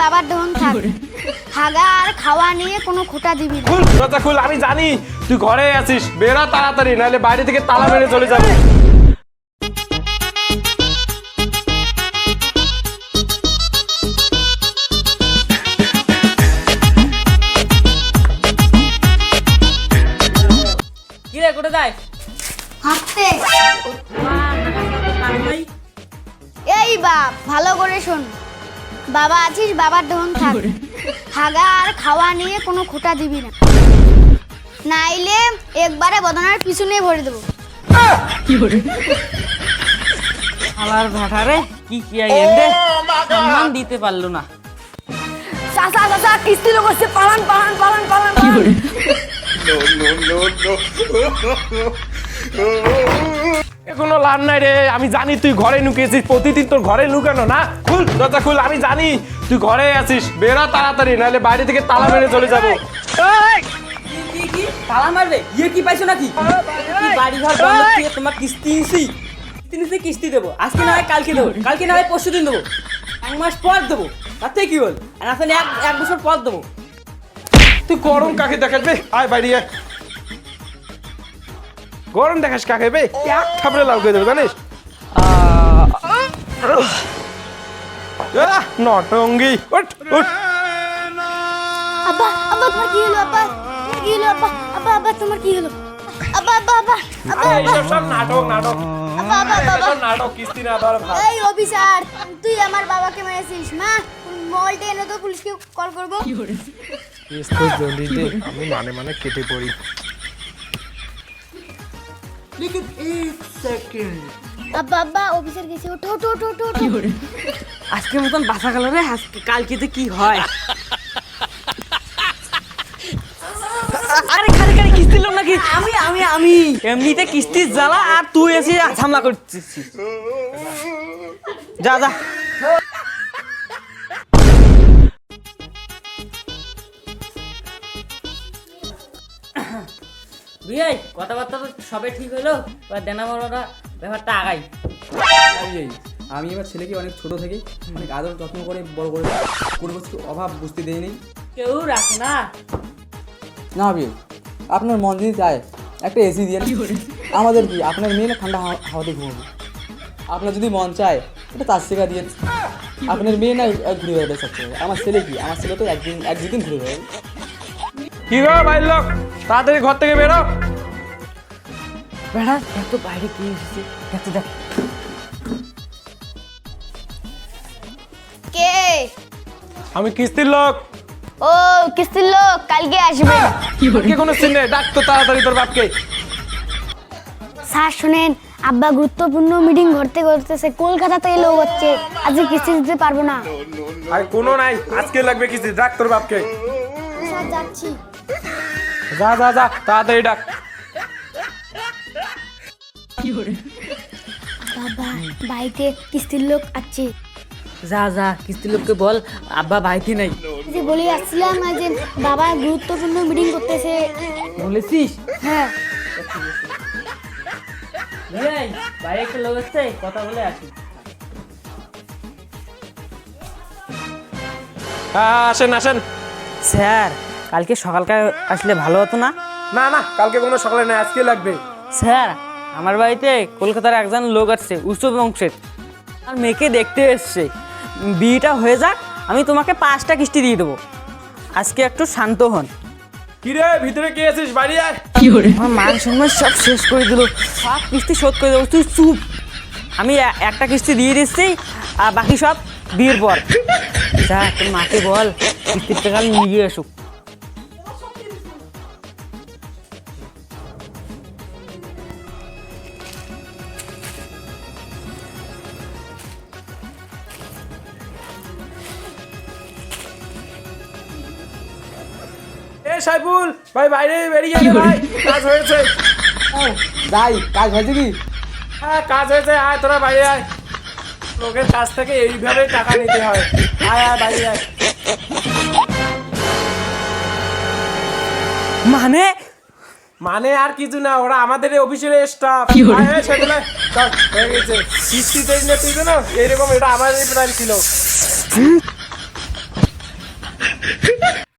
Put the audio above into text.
বাবার দহন থাক। হাগা আর খাওয়া নিয়ে কোনো খোটা দিবি না। খুল দরজা খুল আমি জানি। তুই ঘরে আছিস। বেরা তাড়াতাড়ি নাহলে বাইরে থেকে তালা মেরে চলে যাবে। হাঁটতে। এই বাপ ভালো করে শোন। বাবা আছিস বাবার দহন থাক হাগা আর খাওয়া নিয়ে কোনো খোটা দিবি না নাইলে একবারে বদনার পিছনে ভরে দেবো ভাটারে কি কি এন্ডে সম্মান দিতে পারল না চাচা চাচা কিস্তি লোক হচ্ছে পালান পালান পালান পালান পালান। এখনও লাভ নাই রে আমি জানি তুই ঘরে লুকিয়েছিস প্রতিদিন তোর ঘরে লুকানো না? খুল দরজা খুল আমি জানি তুই ঘরে আছিস বেরা তাড়াতাড়ি নাহলে বাইরে থেকে তালা মেরে চলে যাব। কি কি তালা মারবে? ইয়ে কি পাইছো নাকি? কি বাড়ি ঘর বন্ধ তোমার কিস্তি নিছি? কিস্তি নিছি কিস্তি দেবো। আজকে না হয় কালকে দেবো। কালকে না হয় পরশু দিন দেবো। এক মাস পর দেবো। তাতে কি হল? আর আসলে এক এক বছর পর দেবো। তুই গরম কাকে দেখাস বে? আয় বাইরে আয়। গরম দেখাস কাকে বে? এক থাপড়ে লাল করে দেবে জানিস? নটঙ্গি উঠ উঠ। আব্বা আব্বা তোমার কি হলো আব্বা? কি হলো আব্বা? আব্বা আব্বা তোমার কি হলো? আব্বা আব্বা আব্বা আব্বা এইসব সব নাটক নাটক। আব্বা আব্বা আব্বা নাটক কিস্তি না দেওয়ার ভাব এই অফিসার তুই আমার বাবাকে মেরেছিস মা? মোবাইলটা এনে তো পুলিশকে কল করব। কিস্তি জলদি দে আমি মানে মানে কেটে পড়ি। আব্বা আব্বা অফিসার গেছে ওঠো ওঠো ওঠো ওঠো ওঠো আজকের মতন বাসা গেল রে আজকে কালকেতে কি হয়? আরে খালি খালি কিস্তি লোক নাকি? আমি আমি আমি। এমনিতে কিস্তির জ্বালা আর তুই এসে ঝামলা করছিস। যা যা। বিয়াই কথাবার্তা তো সবে ঠিক হলো এবার দেনা বড়রা ব্যাপারটা আগাই। এই, আমি আমার ছেলেকে অনেক ছোট থেকে অনেক আদর যত্ন করে বড় করে কোনো কিছু অভাব বুঝতে দেয়নি কেউ রাখে না। না ভাবি আপনার মন যদি চায় একটা এসি দিয়ে আমাদের কি আপনার মেয়ে না ঠান্ডা হাওয়া- হাওয়াতে ঘুমাবে? আপনার যদি মন চায় এটা তার শেখা দিয়ে আপনার মেয়ে না ঘুরে বেড়াবে সবসময় আমার ছেলে কি আমার ছেলে তো একদিন এক দুদিন ঘুরে বেড়াবে। কি গো বাইর লোক? তাড়াতাড়ি ঘর থেকে বেরো। বেড়া এত বাইরে কি এসেছে? এত দেখ। কে? আমি কিস্তির লোক। ও কিস্তির লোক কালকে আসবে। কে কোনো সিন নেই? ডাক তো তাড়াতাড়ি তোর বাপকে। স্যার শুনেন আব্বা গুরুত্বপূর্ণ মিটিং করতে করতেছে কলকাতাতে লোক হচ্ছে। আজকে কিস্তি দিতে পারব না। আর কোনো নাই আজকে লাগবে কিস্তি। ডাক তোর বাপকে। স্যার যাচ্ছি। যা যা যা তাড়াতাড়ি ডাক। বাবা বাড়িতে কিস্তির লোক আছে। যা যা কিস্তি লোককে বল আব্বা বাড়িতে নাই। যে বলে আসছিলাম না যে বাবা গুরুত্বপূর্ণ মিটিং করতেছে। বলেছিস? হ্যাঁ। বাইরে একটা লোক আসছে কথা বলে আসি। হ্যাঁ আসেন আসেন। স্যার কালকে সকালকার আসলে ভালো হতো না? না না কালকে কোনো সকালে নাই আজকে লাগবে স্যার আমার বাড়িতে কলকাতার একজন লোক আসছে উচ্চ বংশের। আর মেয়েকে দেখতে এসছে। বিয়েটা হয়ে যাক আমি তোমাকে পাঁচটা কিস্তি দিয়ে দেবো। আজকে একটু শান্ত হন। কিরে ভিতরে কে আছিস? বাড়ি আয়। আমার মান সম্মান সব শেষ করে দিল। সব কিস্তি শোধ করে দেবো। তুই চুপ। আমি একটা কিস্তি দিয়ে দিচ্ছি আর বাকি সব বিয়ের পর। যা তোর মাকে বল কিস্তির টাকা নিয়ে আসুক। সাইফুল ভাই বাইরে বেরিয়ে নে ভাই। কাজ হয়েছে। যাই কাজ হয়েছে কি? হ্যাঁ কাজ হয়েছে আয় তোরা বাইরে আয়। লোকের কাছ থেকে এইভাবে টাকা নিতে হয়। আয় আয় বাইরে আয়। মানে? মানে আর কিছু না ওরা আমাদের অফিসের স্টাফ সেগুলো হয়ে গেছে। কিস্তি দেই না তুই না এরকম এটা আমাদের প্ল্যান ছিল। যাও